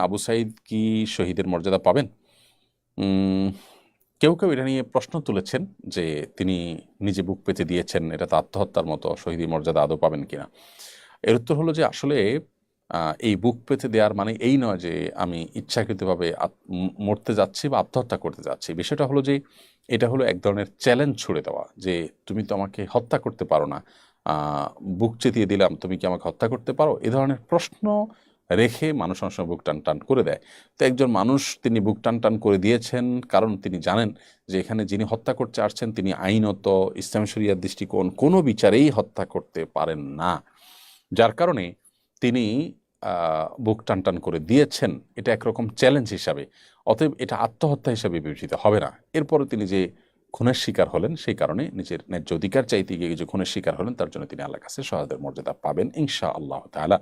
আবু সাইদ কি শহীদের মর্যাদা পাবেন? কেউ কেউ এটা নিয়ে প্রশ্ন তুলেছেন যে তিনি নিজে বুক পেতে দিয়েছেন, এটা তো আত্মহত্যার মতো শহীদের মর্যাদা আদৌ পাবেন কিনা? এর উত্তর হলো যে আসলে এই বুক পেতে দেওয়ার মানে এই নয় যে আমি ইচ্ছাকৃতভাবে মরতে যাচ্ছি বা আত্মহত্যা করতে যাচ্ছি। বিষয়টা হলো যে এটা হলো এক ধরনের চ্যালেঞ্জ ছুড়ে দেওয়া যে তুমি তো আমাকে হত্যা করতে পারো না বুক চেতিয়ে দিলাম, তুমি কি আমাকে হত্যা করতে পারো? এ ধরনের প্রশ্ন রেখে মানুষ অনেক সময় বুক টান টান করে দেয়। তো একজন মানুষ তিনি বুক টান টান করে দিয়েছেন কারণ তিনি জানেন যে এখানে যিনি হত্যা করতে আসছেন তিনি আইনত ইসলাম শরিয়ার দৃষ্টিকোণ কোনো বিচারেই হত্যা করতে পারেন না। যার কারণে তিনি বুক টান টান করে দিয়েছেন। এটা একরকম চ্যালেঞ্জ হিসাবে। অতএব এটা আত্মহত্যা হিসাবে বিবেচিত হবে না। এরপরে তিনি যে খুনের শিকার হলেন সেই কারণে নিজের ন্যায্য অধিকার চাইতে গিয়ে যে খুনের শিকার হলেন তার জন্য তিনি আল্লাহ কাছে সহায়তার মর্যাদা পাবেন ইনশা আল্লাহ তাআলা।